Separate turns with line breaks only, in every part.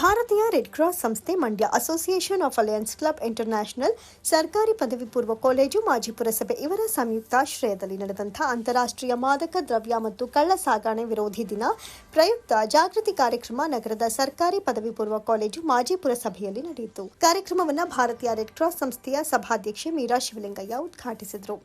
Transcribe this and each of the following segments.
ಭಾರತೀಯ red cross ಸಂಸ್ಥೆ Mandya association of alliance club international ಸರ್ಕಾರಿ ಪದವಿ ಪೂರ್ವ ಕಾಲೇಜು, ಮಾಜಿ ಪುರಸಭೆ ಇವರ ಸಂಯುಕ್ತಾಶ್ರಯದಲ್ಲಿ ನಡೆದಂತಹ ಅಂತಾರಾಷ್ಟ್ರೀಯ ಮಾದಕ ದ್ರವ್ಯ ಮತ್ತು ಕಳ್ಳ ಸಾಗಣೆ ವಿರೋಧಿ ದಿನ. ಪ್ರಯುಕ್ತ ಜಾಗೃತಿ ಕಾರ್ಯಕ್ರಮ ನಗರದ ಸರ್ಕಾರಿ ಪದವಿ ಪೂರ್ವ ಕಾಲೇಜು, ಮಾಜಿ ಪುರಸಭೆಯಲ್ಲಿ ನಡೆಯಿತು. ಕಾರ್ಯಕ್ರಮವನ್ನು ಭಾರತೀಯ ರೆಡ್ ಕ್ರಾಸ್ ಸಂಸ್ಥೆಯ ಸಭಾಧ್ಯಕ್ಷೆ ಮೀರಾ ಶಿವಲಿಂಗಯ್ಯ ಉದ್ಘಾಟಿಸಿದರು.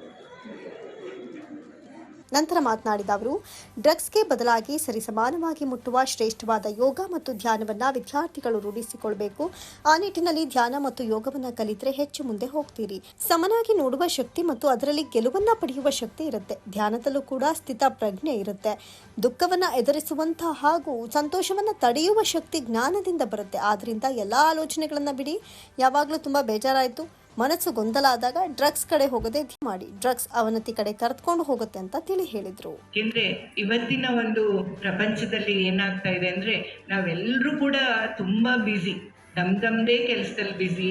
ನಂತರ ಮಾತನಾಡಿದ ಅವರು, ಡ್ರಗ್ಸ್ಗೆ ಬದಲಾಗಿ ಸರಿಸಮಾನವಾಗಿ ಮುಟ್ಟುವ ಶ್ರೇಷ್ಠವಾದ ಯೋಗ ಮತ್ತು ಧ್ಯಾನವನ್ನು ವಿದ್ಯಾರ್ಥಿಗಳು ರೂಢಿಸಿಕೊಳ್ಬೇಕು. ಆ ನಿಟ್ಟಿನಲ್ಲಿ ಧ್ಯಾನ ಮತ್ತು ಯೋಗವನ್ನು ಕಲಿತರೆ ಹೆಚ್ಚು ಮುಂದೆ ಹೋಗ್ತೀರಿ. ಸಮನಾಗಿ ನೋಡುವ ಶಕ್ತಿ ಮತ್ತು ಅದರಲ್ಲಿ ಗೆಲುವನ್ನ ಪಡೆಯುವ ಶಕ್ತಿ ಇರುತ್ತೆ. ಧ್ಯಾನದಲ್ಲೂ ಕೂಡ ಸ್ಥಿತ ಪ್ರಜ್ಞೆ ಇರುತ್ತೆ. ದುಃಖವನ್ನು ಎದುರಿಸುವಂತಹ ಹಾಗೂ ಸಂತೋಷವನ್ನು ತಡೆಯುವ ಶಕ್ತಿ ಜ್ಞಾನದಿಂದ ಬರುತ್ತೆ. ಆದ್ದರಿಂದ ಎಲ್ಲ ಆಲೋಚನೆಗಳನ್ನು ಬಿಡಿ. ಯಾವಾಗಲೂ ತುಂಬಾ ಬೇಜಾರಾಯಿತು. ಮನಸ್ಸು ಗೊಂದಲ ಆದಾಗ ಡ್ರಗ್ಸ್ ಕಡೆ ಹೋಗದೆ ಮಾಡಿ, ಡ್ರಗ್ಸ್ ಅವನತಿ ಕಡೆ ಕರೆದುಕೊಂಡು ಹೋಗುತ್ತೆ ಅಂತ ತಿಳಿ ಹೇಳಿದ್ರು.
ಏಕೆಂದ್ರೆ ಇವತ್ತಿನ ಒಂದು ಪ್ರಪಂಚದಲ್ಲಿ ಏನಾಗ್ತಾ ಇದೆ ಅಂದ್ರೆ ನಾವೆಲ್ಲರೂ ಕೂಡ ತುಂಬಾ ಬ್ಯುಸಿ ನಮ್ ದಮ್ದೇ ಕೆಲಸದಲ್ಲಿ ಬ್ಯುಸಿ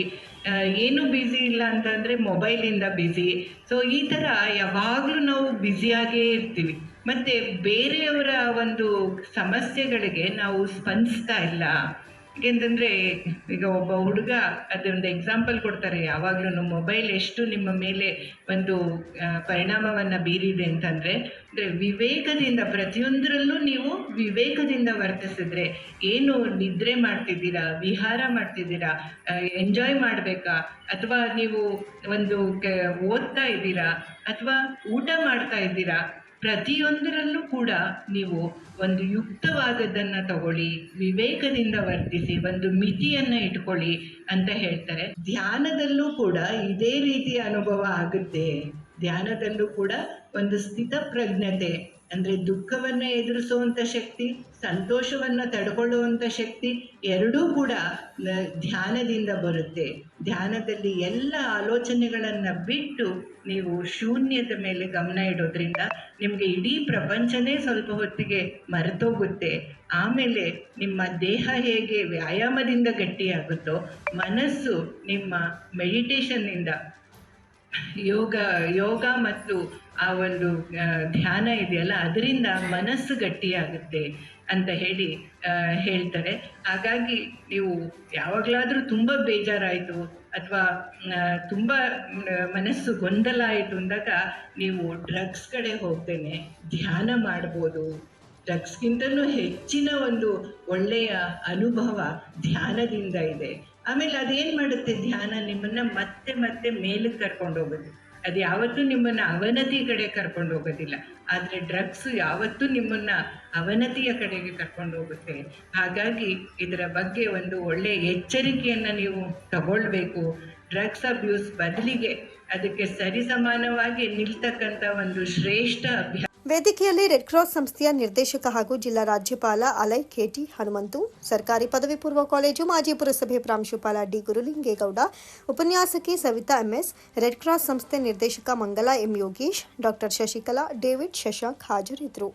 ಏನು ಬ್ಯುಸಿ ಇಲ್ಲ ಅಂತಂದರೆ ಮೊಬೈಲಿಂದ ಬ್ಯುಸಿ ಸೊ ಈ ಥರ ಯಾವಾಗಲೂ ನಾವು ಬ್ಯುಸಿಯಾಗೇ ಇರ್ತೀವಿ. ಮತ್ತು ಬೇರೆಯವರ ಒಂದು ಸಮಸ್ಯೆಗಳಿಗೆ ನಾವು ಸ್ಪಂದಿಸ್ತಾ ಇಲ್ಲ. ಏಕೆಂತಂದರೆ ಈಗ ಒಬ್ಬ ಹುಡುಗ ಅದೊಂದು ಎಕ್ಸಾಂಪಲ್ ಕೊಡ್ತಾರೆ. ಯಾವಾಗ್ಲೂ ಮೊಬೈಲ್ ಎಷ್ಟು ನಿಮ್ಮ ಮೇಲೆ ಒಂದು ಪರಿಣಾಮವನ್ನು ಬೀರಿದೆ ಅಂತಂದರೆ, ಅಂದರೆ ವಿವೇಕದಿಂದ ಪ್ರತಿಯೊಂದರಲ್ಲೂ ನೀವು ವಿವೇಕದಿಂದ ವರ್ತಿಸಿದ್ರೆ, ಏನು ನಿದ್ರೆ ಮಾಡ್ತಿದ್ದೀರಾ, ವಿಹಾರ ಮಾಡ್ತಿದ್ದೀರಾ ಎಂಜಾಯ್ ಮಾಡಬೇಕಾ, ಅಥವಾ ನೀವು ಒಂದು ಓದ್ತಾ ಇದ್ದೀರಾ, ಅಥವಾ ಊಟ ಮಾಡ್ತಾ ಇದ್ದೀರಾ ಪ್ರತಿಯೊಂದರಲ್ಲೂ ಕೂಡ ನೀವು ಒಂದು ಯುಕ್ತವಾದದ್ದನ್ನು ತಗೊಳ್ಳಿ, ವಿವೇಕದಿಂದ ವರ್ತಿಸಿ, ಒಂದು ಮಿತಿಯನ್ನು ಇಟ್ಕೊಳ್ಳಿ ಅಂತ ಹೇಳ್ತಾರೆ. ಧ್ಯಾನದಲ್ಲೂ ಕೂಡ ಇದೇ ರೀತಿಯ ಅನುಭವ ಆಗುತ್ತೆ. ಧ್ಯಾನದಲ್ಲೂ ಕೂಡ ಒಂದು ಸ್ಥಿತ ಪ್ರಜ್ಞತೆ, ಅಂದರೆ ದುಃಖವನ್ನು ಎದುರಿಸುವಂಥ ಶಕ್ತಿ, ಸಂತೋಷವನ್ನು ತಡ್ಕೊಳ್ಳುವಂಥ ಶಕ್ತಿ ಎರಡೂ ಕೂಡ ಧ್ಯಾನದಿಂದ ಬರುತ್ತೆ. ಧ್ಯಾನದಲ್ಲಿ ಎಲ್ಲ ಆಲೋಚನೆಗಳನ್ನು ಬಿಟ್ಟು ನೀವು ಶೂನ್ಯದ ಮೇಲೆ ಗಮನ ಇಡೋದ್ರಿಂದ ನಿಮಗೆ ಇಡೀ ಪ್ರಪಂಚನೇ ಸ್ವಲ್ಪ ಹೊತ್ತಿಗೆ ಮರೆತೋಗುತ್ತೆ. ಆಮೇಲೆ ನಿಮ್ಮ ದೇಹ ಹೇಗೆ ವ್ಯಾಯಾಮದಿಂದ ಗಟ್ಟಿಯಾಗುತ್ತೋ, ಮನಸ್ಸು ನಿಮ್ಮ ಮೆಡಿಟೇಷನ್ನಿಂದ ಯೋಗ ಯೋಗ ಮತ್ತು ಆ ಒಂದು ಧ್ಯಾನ ಇದೆಯಲ್ಲ, ಅದರಿಂದ ಮನಸ್ಸು ಗಟ್ಟಿಯಾಗುತ್ತೆ ಅಂತ ಹೇಳಿ ಹೇಳ್ತಾರೆ. ಹಾಗಾಗಿ ನೀವು ಯಾವಾಗಲಾದರೂ ತುಂಬ ಬೇಜಾರಾಯಿತು ಅಥವಾ ತುಂಬ ಮನಸ್ಸು ಗೊಂದಲ ಆಯಿತು ಅಂದಾಗ ನೀವು ಡ್ರಗ್ಸ್ ಕಡೆ ಹೋಗ್ತೇನೆ, ಧ್ಯಾನ ಮಾಡ್ಬೋದು. ಡ್ರಗ್ಸ್ಗಿಂತಲೂ ಹೆಚ್ಚಿನ ಒಂದು ಒಳ್ಳೆಯ ಅನುಭವ ಧ್ಯಾನದಿಂದ ಇದೆ. ಆಮೇಲೆ ಅದೇನು ಮಾಡುತ್ತೆ ಧ್ಯಾನ? ನಿಮ್ಮನ್ನು ಮತ್ತೆ ಮತ್ತೆ ಮೇಲಕ್ಕೆ ಕರ್ಕೊಂಡು ಹೋಗುತ್ತೆ ಅದು ಯಾವತ್ತೂ ನಿಮ್ಮನ್ನ ಅವನತಿ ಕಡೆ ಕರ್ಕೊಂಡು ಹೋಗೋದಿಲ್ಲ. ಆದರೆ ಡ್ರಗ್ಸ್ ಯಾವತ್ತೂ ನಿಮ್ಮನ್ನು ಅವನತಿಯ ಕಡೆಗೆ ಕರ್ಕೊಂಡು ಹೋಗುತ್ತೆ. ಹಾಗಾಗಿ ಇದರ ಬಗ್ಗೆ ಒಂದು ಒಳ್ಳೆಯ ಎಚ್ಚರಿಕೆಯನ್ನು ನೀವು ತಗೊಳ್ಬೇಕು. ಡ್ರಗ್ಸ್ ಅಬ್ಯೂಸ್ ಬದಲಿಗೆ ಅದಕ್ಕೆ ಸರಿಸಮಾನವಾಗಿ ನಿಲ್ತಕ್ಕಂಥ ಒಂದು ಶ್ರೇಷ್ಠ ಅಭ್ಯಾಸ.
ವೇದಿಕೆಯಲ್ಲಿ ರೆಡ್ ಕ್ರಾಸ್ ಸಂಸ್ಥೆಯ ನಿರ್ದೇಶಕ ಹಾಗೂ ಜಿಲ್ಲಾ ರಾಜ್ಯಪಾಲ ಅಲೈ ಕೆಟಿ ಹನುಮಂತು, ಸರ್ಕಾರಿ ಪದವಿ ಪೂರ್ವ ಕಾಲೇಜು ಮಾಜಿ ಪುರಸಭೆ ಪ್ರಾಂಶುಪಾಲ ಡಿ ಗುರುಲಿಂಗೇಗೌಡ, ಉಪನ್ಯಾಸಕಿ ಸವಿತಾ ಎಂಎಸ್ ರೆಡ್ ಕ್ರಾಸ್ ಸಂಸ್ಥೆ ನಿರ್ದೇಶಕ Mangala M Yogish, doctor Shashikala, David Shashank ಹಾಜರಿದ್ದರು.